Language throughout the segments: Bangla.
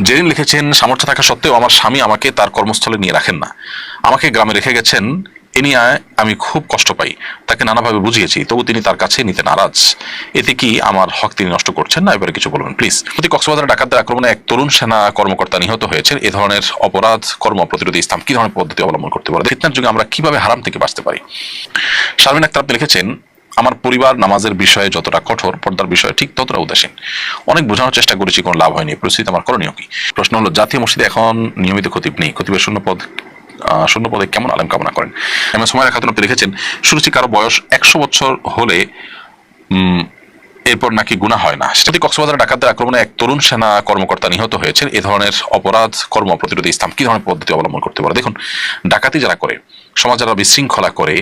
যেদিন লিখেছেন, সামর্থ্য থাকা সত্ত্বেও আমার স্বামী আমাকে তার কর্মস্থলে নিয়ে রাখেন না। আমাকে গ্রামে রেখে গেছেন, এ নিয়ে আমি খুব কষ্ট পাই। তাকে নানাভাবে বুঝিয়েছি, তবু তিনি তার কাছে নিতে নারাজ। এতে কি আমার হক তিনি নষ্ট করছেন না? এবারে কিছু বলবেন প্লিজ প্রতি কক্সবাজারের ডাকাতদের আক্রমণে এক তরুণ সেনা কর্মকর্তা নিহত হয়েছেন। এ ধরনের অপরাধ কর্ম প্রতিরোধী ইসলাম কি ধরনের পদ্ধতি অবলম্বন করতে পারে? ফিতনার যুগে আমরা কীভাবে হারাম থেকে বাঁচতে পারি? শারমিন আক্তার আপনি লিখেছেন আমার পরিবার নামাজের বিষয়ে যতটা কঠোর, পর্দার বিষয়ে ঠিক ততটা উদাসীন। অনেক বোঝানোর চেষ্টা করেছি, কোনো লাভ হয়নি। পরিস্থিতি আমার করণীয় কি? প্রশ্ন হলো, জাতীয় মসজিদে এখন নিয়মিত খতিব নেই। খতিবের শূন্য পদ শূন্য পদে কেমন আলেম কামনা করেন? এমন সময় খাতুন আপনি লিখেছেন শুনেছি কারও বয়স একশো বছর হলে এরপর নাকি গুণা হয় না। সেটি কক্সবাজারের ডাকাতদের আক্রমণে এক তরুণ সেনা কর্মকর্তা নিহত হয়েছেন। এ ধরনের অপরাধ, কর্ম প্রতিরোধী ইসলাম কি ধরনের পদ্ধতি অবলম্বন করতে পারে? দেখুন, ডাকাতি যারা করে সমাজ যারা বিশৃঙ্খলা করে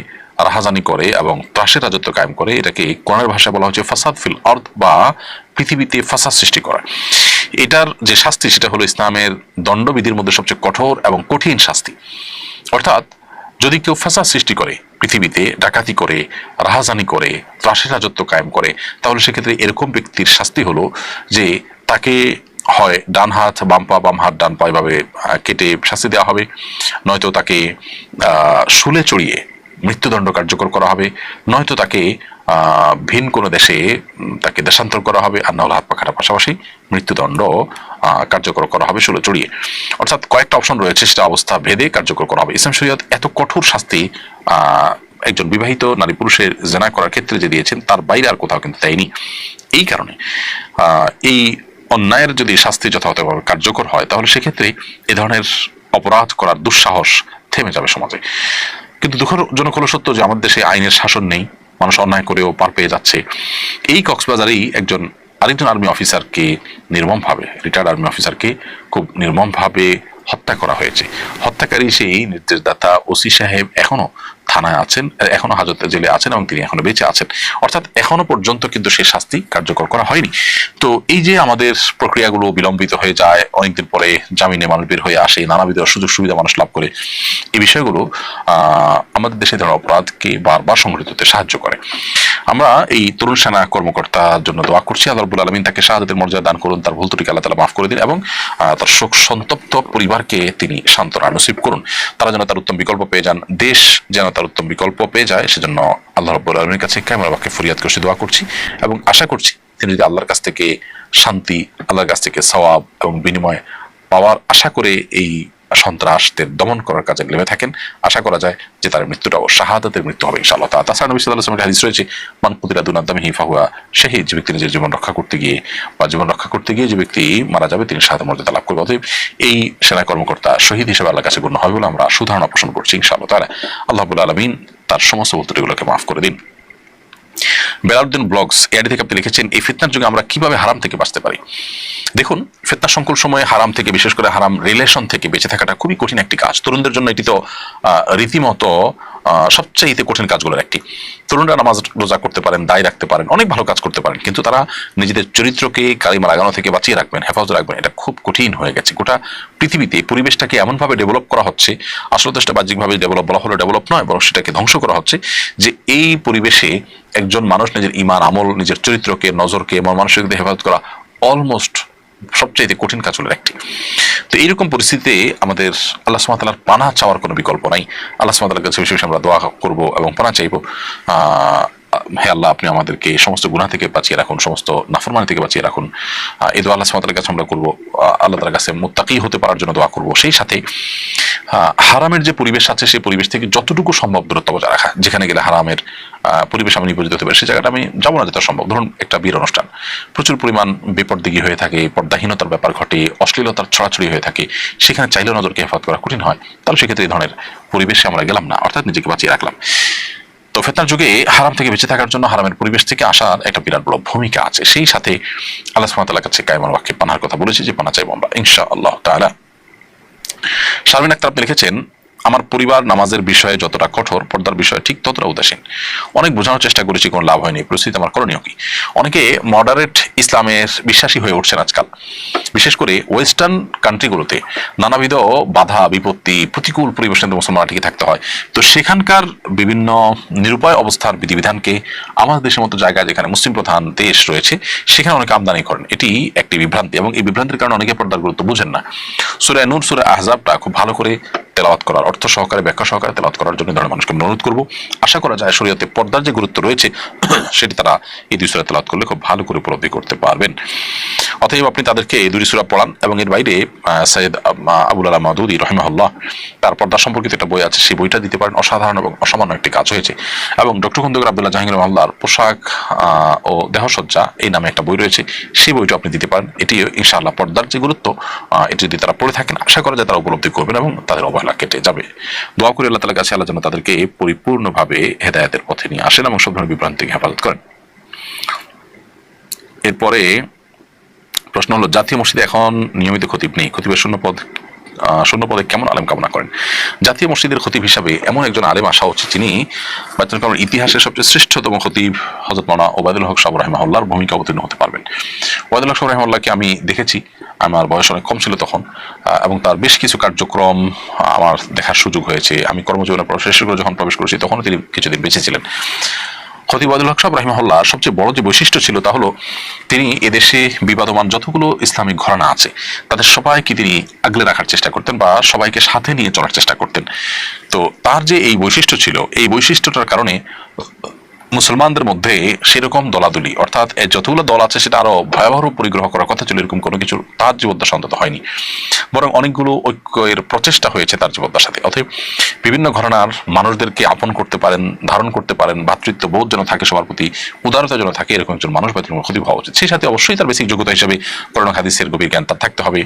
রাহাজানি করে এবং ত্রাসের রাজত্ব কায়েম করে, এটাকে কোরআনের ভাষায় বলা হচ্ছে ফাসাদ ফিল অর্থ বা পৃথিবীতে ফাসাদ সৃষ্টি করা। এটার যে শাস্তি, সেটা হলো ইসলামের দণ্ডবিধির মধ্যে সবচেয়ে কঠোর এবং কঠিন শাস্তি। অর্থাৎ, যদি কেউ ফাসাদ সৃষ্টি করে, পৃথিবীতে ডাকাতি করে, রাহাজানি করে, ত্রাসের রাজত্ব কায়েম করে, তাহলে সেক্ষেত্রে এরকম ব্যক্তির শাস্তি হলো যে তাকে হয় ডান হাত, বাম পা, বাম হাত, ডান পা এভাবে কেটে শাস্তি দেওয়া হবে। নয়তো তাকে শুলে চড়িয়ে মৃত্যুদণ্ড কার্যকর করা হবে। নয়তো তাকে ভিন কোনো দেশে তাকে দেশান্তর করা হবে। আর না হলে হাত পা কাটার পাশাপাশি মৃত্যুদণ্ড কার্যকর করা হবে শুলে চড়িয়ে। অর্থাৎ কয়েকটা অপশন রয়েছে, সেটা অবস্থা ভেদে কার্যকর করা হবে। ইসলাম শরীয়ত এত কঠোর শাস্তি একজন বিবাহিত নারী পুরুষের জেনা করার ক্ষেত্রে যে দিয়েছেন, তার বাইরে আর কোথাও কিন্তু দেয়নি। এই কারণে এই অন্যায়ের যদি শাস্তি যথাযথভাবে কার্যকর হয়, তাহলে সেক্ষেত্রে এ ধরনের অপরাধ করার দুঃসাহস থেমে যাবে সমাজে। কিন্তু দুঃখজনক হলো সত্য যে আমাদের দেশে আইনের শাসন নেই, মানুষ অন্যায় করেও পার পেয়ে যাচ্ছে। এই কক্সবাজারেই একজন আরেকজন আর্মি অফিসারকে নির্মমভাবে রিটায়ার্ড আর্মি অফিসারকে খুব নির্মমভাবে হত্যা করা হয়েছে। হত্যাকারী সেই নির্দেশদাতা ওসি সাহেব এখনও থানায় আছেন, এখনও হাজতে জেলে আছেন এবং তিনি এখনও বেঁচে আছেন। অর্থাৎ এখনও পর্যন্ত কিন্তু সেই শাস্তি কার্যকর করা হয়নি। তো এই যে আমাদের প্রক্রিয়াগুলো বিলম্বিত হয়ে যায়, অনেকদিন পরে জামিনে মানুষ বের হয়ে আসে, নানাবিধ সুযোগ সুবিধা মানুষ লাভ করে, এই বিষয়গুলো আমাদের দেশে ধরনের অপরাধকে বারবার সংঘটিত হতে সাহায্য করে। আমরা এই তরুণ সেনা কর্মকর্তার জন্য দোয়া করছি। আল্লাহ আলমিন তাকে শাহাদাতের মর্যাদা দান করুন, তার ভুল ত্রুটিকে আল্লাহ তালা মাফ করে দিন এবং তার শোক সন্তপ্ত পরিবারকে তিনি সান্ত্বনা নসিব করুন। তারা যেন তার উত্তম বিকল্প পেয়ে যান, দেশ যেন তার উত্তম বিকল্প পেয়ে যায়, সেজন্য আল্লাহ রব্বুল আলমীর কাছে ক্যামেরাবাকে ফরিয়াদ করছি দোয়া করছি এবং আশা করছি তিনি যদি আল্লাহর কাছ থেকে শান্তি, আল্লাহর কাছ থেকে সওয়াব এবং বিনিময় পাওয়ার আশা করে এই সন্ত্রাসদের দমন করার কাজে নেমে থাকেন। আশা করা যায় যে তার মৃত্যুটাও শাহাদাতের মৃত্যু হবে ইনশাআল্লাহ তাছাড়া নবী সাল্লাল্লাহু আলাইহি ওয়াসাল্লামের হাদিস রয়েছে, মান কুতিলা দুনাদ্দামি হিফা হুয়া শহীদ যে ব্যক্তি নিজের জীবন রক্ষা করতে গিয়ে বা জীবন রক্ষা করতে গিয়ে যে ব্যক্তি মারা যাবে, তিনি শাহাদাত মর্যাদা লাভ করবে। অতএব এই সেনা কর্মকর্তা শহীদ হিসেবে আল্লাহর কাছে গণ্য হবে বলে আমরা সুধারণা পোষণ করছি ইনশাআল্লাহ তাআলা। আল্লাহ রাব্বুল আলামিন তার সমস্ত ভুলত্রুটিগুলোকে মাফ করে দিন। বেলাউদ্দিন ব্লগস এআডি থেকে আপনি লিখেছেন, এই ফিতনার যুগে আমরা কীভাবে হারাম থেকে বাঁচতে পারি? দেখুন, ফিতনা সংকুল সময়ে হারাম থেকে, বিশেষ করে হারাম রিলেশন থেকে বেঁচে থাকাটা খুবই কঠিন একটি কাজ। তরুণদের জন্য এটি তো রীতিমতো সবচেয়ে কঠিন কাজগুলোর একটি। তরুণরা নামাজ রোজা করতে পারেন, দায় রাখতে পারেন, অনেক ভালো কাজ করতে পারেন, কিন্তু তারা নিজেদের চরিত্রকে কালিমা লাগানো থেকে বাঁচিয়ে রাখবেন, হেফাজত রাখবেন, এটা খুব কঠিন হয়ে গেছে। গোটা পৃথিবীতে পরিবেশটাকে এমনভাবে ডেভেলপ করা হচ্ছে, আসলে তো সেটা বাহ্যিকভাবে ডেভেলপ বলা হলো ডেভেলপ নয়, বরং সেটাকে ধ্বংস করা হচ্ছে, যে এই পরিবেশে একজন মানুষ নিজের ইমান আমল, নিজের চরিত্রকে, নজরকে এবং মানসিক দিকে হেফাজত করা অলমোস্ট সবচেয়ে কঠিন কাজগুলোর একটি। তো এইরকম পরিস্থিতিতে আমাদের আল্লাহ সুমাতালার পানা চাওয়ার কোনো বিকল্প নাই। আল্লাহ সুমাতালার কাছে বিশেষ আমরা দোয়া করব এবং পানা চাইব। হে আল্লাহ, আপনি আমাদেরকে সমস্ত গুণা থেকে বাঁচিয়ে রাখুন, সমস্ত নাফরমানি থেকে বাঁচিয়ে রাখুন। এই দোয়া আল্লাহ সুমাতালার কাছে আমরা করব। আল্লাহ তালার কাছে মোত্তাকি হতে পারার জন্য দোয়া করব। সেই সাথে হারামের যে পরিবেশ আছে, সেই পরিবেশ থেকে যতটুকু সম্ভব দূরত্ব বজায় রাখা। যেখানে গেলে হারামের পরিবেশ আমি নিয়োজিত হতে পারি, সেই জায়গাটা আমি যাব না যেটা সম্ভব। ধরুন, একটা বিয়ের অনুষ্ঠান। প্রচুর পরিমাণ বেপরদিগি হয়ে থাকে, পর্দাহীনতার ব্যাপার ঘটে, অশ্লীলতার ছড়াছড়ি হয়ে থাকে। সেখানে চাইলেও নজরকে হেফাজত করা কঠিন হয়। তাহলে সেক্ষেত্রে এই ধরনের পরিবেশে আমরা গেলাম না, অর্থাৎ নিজেকে বাঁচিয়ে রাখলাম। তো ফেতনার যুগে হারাম থেকে বেঁচে থাকার জন্য হারামের পরিবেশ থেকে আসার একটা বিরাট বড় ভূমিকা আছে। সেই সাথে আল্লাহ সুবহানাহু কাছে কায়মান বাক্যে পানার কথা বলেছি যে, পানা চাইব আমরা ইনশা আল্লাহ তাআলা। শারমিন আক্তার আপনি লিখেছেন আমার পরিবার নামাজের বিষয়ে যতটা কঠোর, পর্দার বিষয়ে ঠিক ততটা উদাসীন। অনেক বোঝানোর চেষ্টা করেছি, কোনো লাভ হয়নি। পরিস্থিতি আমার করণীয় কি? অনেকে মডারেট ইসলামের বিশ্বাসী হয়ে উঠছেন আজকাল। বিশেষ করে ওয়েস্টার্ন কান্ট্রিগুলোতে নানাবিধ বাধা, বিপত্তি, প্রতিকূল পরিবেশনে মুসলমান টিকে থাকতে হয়। তো সেখানকার বিভিন্ন নিরুপায় অবস্থার বিধিবিধানকে আমাদের দেশের মতো জায়গায় যেখানে মুসলিম প্রধান দেশ রয়েছে, সেখানে অনেকে আমদানি করেন। এটি একটি বিভ্রান্তি এবং এই বিভ্রান্তির কারণে অনেকে পর্দার গুরুত্ব বুঝেন না। সুরে নূর, সুরে আহজাবটা খুব ভালো করে তেলাওয়াত করার অর্থ সহকারে, ব্যাখ্যা সহকারে তেলাওয়াত করার জন্য ধরনের মানুষকে অনুরোধ করব। আশা করা যায় শরীয়তে পর্দার যে গুরুত্ব রয়েছে, সেটি তারা এই দুই সুরা তেলাওয়াত করলে খুব ভালো করে উপলব্ধি করতে পারবেন। অতএব আপনি তাদেরকে এই দুই সুরা পড়ান এবং এর বাইরে সৈয়দ আবুল আলা মাদুদি রহিমাহুল্লাহ, তার পর্দা সম্পর্কিত একটা বই আছে, সেই বইটা দিতে পারেন। অসাধারণ এবং অসামান্য একটি কাজ হয়েছে। এবং ডক্টর খন্দকার আবদুল্লাহ জাহাঙ্গীর রহমাল্লার পোশাক ও দেহসজ্জা, এই নামে একটা বই রয়েছে। সেই বইটা আপনি দিতে পারেন। এটি ইনশাআল্লাহ পর্দার যে গুরুত্ব এটি যদি তারা পড়ে থাকেন, আশা করা যায় তারা উপলব্ধি করবেন এবং তাদের অবহেলা কেটে যাবে। দোয়া করে আল্লাহ কাছে আল্লাহ যেন তাদেরকে পরিপূর্ণভাবে হেদায়তের পথে নিয়ে আসেন এবং সব ধরনের বিভ্রান্তি হেফাজত করেন। এরপরে প্রশ্ন হলো, জাতীয় মসজিদে এখন নিয়মিত খতিব নেই। খতিবের শূন্য পদ আহ, শূন্য পদে কেমন আলেম কামনা করেন? জাতীয় মসজিদের খতিব হিসাবে এমন একজন আলেম আসা উচিত যিনি বাচ্চান কারণ ইতিহাসের সবচেয়ে শ্রেষ্ঠতম খতিব হজরত মানা ওবায়দুল হক সাবর রহমাউল্লাহর ভূমিকা অবতীর্ণ হতে পারবেন। ওবায়দুল হক সাবর রহমাউল্লাহকে আমি দেখেছি আমার বয়স অনেক কম ছিল তখন এবং তার বেশ কিছু কার্যক্রম আমার দেখার সুযোগ হয়েছে। আমি কর্মজীবনে শেষ করে যখন প্রবেশ করেছি তখনও তিনি কিছুদিন বেঁচে ছিলেন। খতিবাদুল হক সাহেব রাহিমাহুল্লাহ, সবচেয়ে বড় যে বৈশিষ্ট্য ছিল তা হলো তিনি এদেশে বিবাদমান যতগুলো ইসলামিক ঘরানা আছে, তাদের সবাইকে তিনি আগলে রাখার চেষ্টা করতেন বা সবাইকে সাথে নিয়ে চলার চেষ্টা করতেন। তো তার যে এই বৈশিষ্ট্য ছিল, এই বৈশিষ্ট্যটার কারণে মুসলমানদের মধ্যে সেরকম দলাদলি, অর্থাৎ যতগুলো দল আছে সেটা আরও ভয়াবহ পরিগ্রহ করার কথা ছিল, এরকম কোনো কিছু তার জীবদ্দশা অন্তত হয়নি। বরং অনেকগুলো ঐক্যের প্রচেষ্টা হয়েছে তার জীবদ্দশাতে অতএব বিভিন্ন ঘটনার মানুষদেরকে আপন করতে পারেন, ধারণ করতে পারেন ভাতৃত্ব বোধ যেন থাকে, সবার প্রতি উদারতা যেন থাকে, এরকম একজন মানুষ বাইতুল খতিব হওয়া উচিত। সেই সাথে অবশ্যই তার বেসিক যোগ্যতা হিসেবে করোনা হাদিসের গভীর জ্ঞান তার থাকতে হবে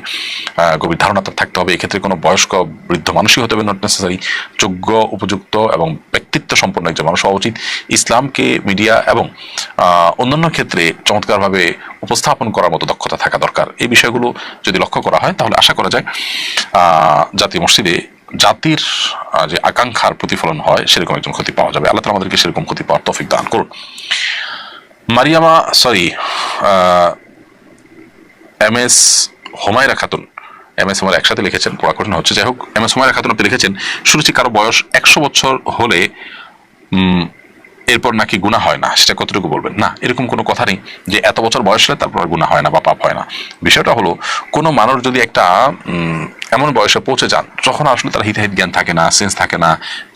গভীর ধারণা তার থাকতে হবে। এক্ষেত্রে কোনো বয়স্ক, বৃদ্ধ মানুষই হতে হবে নট নেসেসারি যোগ্য, উপযুক্ত এবং ব্যক্তিত্ব সম্পন্ন একজন মানুষ হওয়া উচিত। ইসলামকে, মিডিয়া এবং অন্যান্য ক্ষেত্রে চমৎকারভাবে উপস্থাপন করার মতো দক্ষতা থাকা দরকার। এই বিষয়গুলো যদি লক্ষ্য করা হয়, তাহলে আশা করা যায় আহ, জাতীয় মসজিদে জাতির যে আকাঙ্ক্ষার প্রতিফলন হয় সেরকম একজন ক্ষতি পাওয়া যাবে। আল্লাহ আমাদেরকে সেরকম ক্ষতি পাওয়ার তৌফিক দান করুন। Mariama sorry M S Homayra Khatun M S Homayra একসাথে লিখেছেন পড়া কঠিন হচ্ছে। যাই হোক এম এস হোমায়রা খাতুন আপনি লিখেছেন শুনেছি কারও বয়স একশো বছর হলে এরপর নাকি গুণা হয় না, সেটা কতটুকু বলবেন? না, এরকম কোনো কথা নেই যে এত বছর বয়স হলে তারপর গুণা হয় না বা পাপ হয় না। বিষয়টা হলো, কোনো মানুষ যদি একটা এমন বয়সে পৌঁছে যান যখন আসলে তার হিতাহিত জ্ঞান থাকে না সেন্স থাকে না,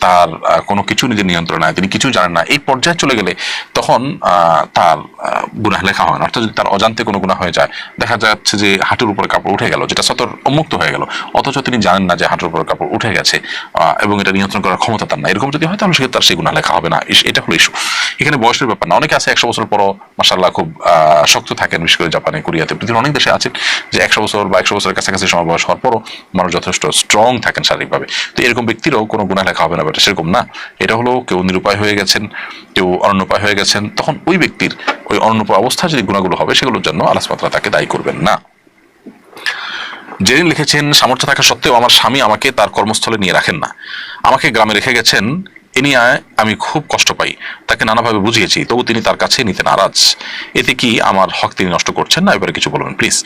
তার কোনো কিছু নিজের নিয়ন্ত্রণ নাই, তিনি কিছু জানেন না। এই পর্যায়ে চলে গেলে তখন তার গুনাহ লেখা হয় না। অর্থাৎ যদি তার অজান্তে কোনো গুণা হয়ে যায়, দেখা যাচ্ছে যে হাঁটুর উপরে কাপড় উঠে গেল, যেটা সতর উন্মুক্ত হয়ে গেল, অথচ তিনি জানেন না যে হাঁটুর উপরে কাপড় উঠে গেছে এবং এটা নিয়ন্ত্রণ করার ক্ষমতা তার না এরকম যদি হয়, তাহলে সেক্ষেত্রে তার সেই গুণা লেখা হবে না। এটা হলো ইস্যু এখানে বয়সের ব্যাপার না। অনেকে আছে একশো বছর পরও মাসাল্লাহ খুব শক্ত থাকেন, বিশেষ করে জাপানে, কোরিয়াতে। পৃথিবীর অনেক দেশে আছে যে একশো বছর বা একশো বছরের কাছাকাছি সময় বয়স হওয়ার পরও মানুষ যথেষ্ট স্ট্রং থাকেন শারীরিকভাবে। তো এরকম ব্যক্তিরও কোনো গুণা লেখা হবে না এটা সেরকম না। এটা হলো কেউ নিরুপায় হয়ে গেছেন, কেউ অনন্যপায় হয়ে গেছেন, তখন ওই ব্যক্তির ওই অনন্যপায় অবস্থা যদি গুণাগুলো হবে, সেগুলোর জন্য তাআলা তাকে দায়ী করবেন না। জেরিন লিখেছেন, সামর্থ্য থাকা সত্ত্বেও আমার স্বামী আমাকে তার কর্মস্থলে নিয়ে রাখেন না। আমাকে গ্রামে রেখে গেছেন, এ নিয়ে আমি খুব কষ্ট পাই। তাকে নানাভাবে বুঝিয়েছি, তবু তিনি তার কাছে নিতে নারাজ। এতে কি আমার হক তিনি নষ্ট করছেন না? এবারে কিছু বলবেন প্লিজ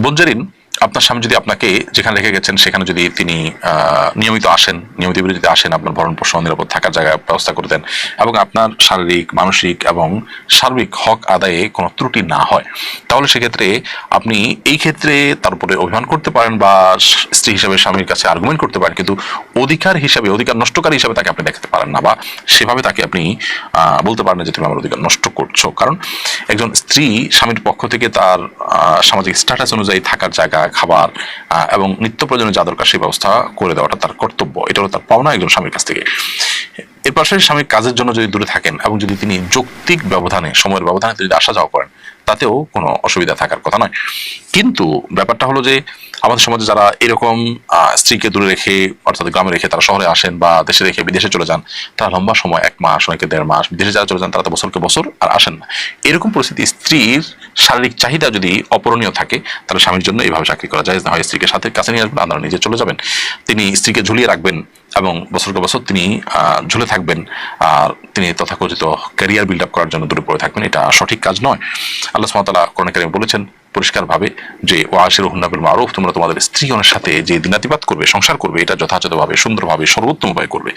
বঞ্জারিন আপনার স্বামী যদি আপনাকে যেখানে রেখে গেছেন, সেখানে যদি তিনি নিয়মিত আসেন, নিয়মিত বিরতিতে আসেন, আপনার ভরণ পোষণ, নিরাপদ থাকার জায়গা ব্যবস্থা করে দেন এবং আপনার শারীরিক, মানসিক এবং সার্বিক হক আদায়ে কোনো ত্রুটি না হয়, তাহলে সেক্ষেত্রে আপনি এই ক্ষেত্রে তার উপরে অভিমান করতে পারেন বা স্ত্রী হিসাবে স্বামীর কাছে আর্গুমেন্ট করতে পারেন, কিন্তু অধিকার হিসাবে, অধিকার নষ্টকারী হিসাবে তাকে আপনি দেখাতে পারেন না বা সেভাবে তাকে আপনি বলতে পারেন যে তুমি আমার অধিকার নষ্ট করছ। কারণ একজন স্ত্রী স্বামীর পক্ষ থেকে তার সামাজিক স্ট্যাটাস অনুযায়ী থাকার জায়গা খাবার এবং নিত্য প্রয়োজনীয় যা দরকার সেই ব্যবস্থা করে দেওয়াটা তার কর্তব্য। এটা হলো তার পাওনা একজন স্বামীর কাছ থেকে। এর পাশাপাশি স্বামী কাজের জন্য যদি দূরে থাকেন এবং যদি তিনি যৌক্তিক ব্যবধানে, সময়ের ব্যবধানে যদি আসা যাওয়া করেন তাতেও কোনো অসুবিধা থাকার কথা নয়। কিন্তু ব্যাপারটা হলো যে, আমাদের সমাজে যারা এরকম স্ত্রীকে দূরে রেখে, অর্থাৎ গ্রামে রেখে তারা শহরে আসেন বা দেশে রেখে বিদেশে চলে যান, তারা লম্বা সময়, এক মাস, অনেকে দেড় মাস, বিদেশে যারা চলে যান তারা তো বছরকে বছর আর আসেন না। এরকম পরিস্থিতি স্ত্রীর শারীরিক চাহিদা যদি অপরণীয় থাকে, তাহলে স্বামীর জন্য এইভাবে চাকরি করা যায়। না হয় স্ত্রীকে সাথে কাছে নিয়ে আসবেন আপনারা নিজে চলে যাবেন। তিনি স্ত্রীকে ঝুলিয়ে রাখবেন এবং বছরকে বছর তিনি ঝুলে থাকবেন। আর তিনি তথাকথিত ক্যারিয়ার বিল্ড আপ করার জন্য দূরে পড়ে থাকবেন। এটা সঠিক কাজ নয়। আল্লাহ সুমতালা কোরআন কারিমে বলেছেন পরিষ্কারভাবে যে ওয়াশের হুন্নাবিল মারুফ, তোমরা তোমাদের স্ত্রীগণের সাথে যে দিনাতিপাত করবে, সংসার করবে, এটা যথাযথভাবে, সুন্দরভাবে সর্বোত্তম উপায় করবে।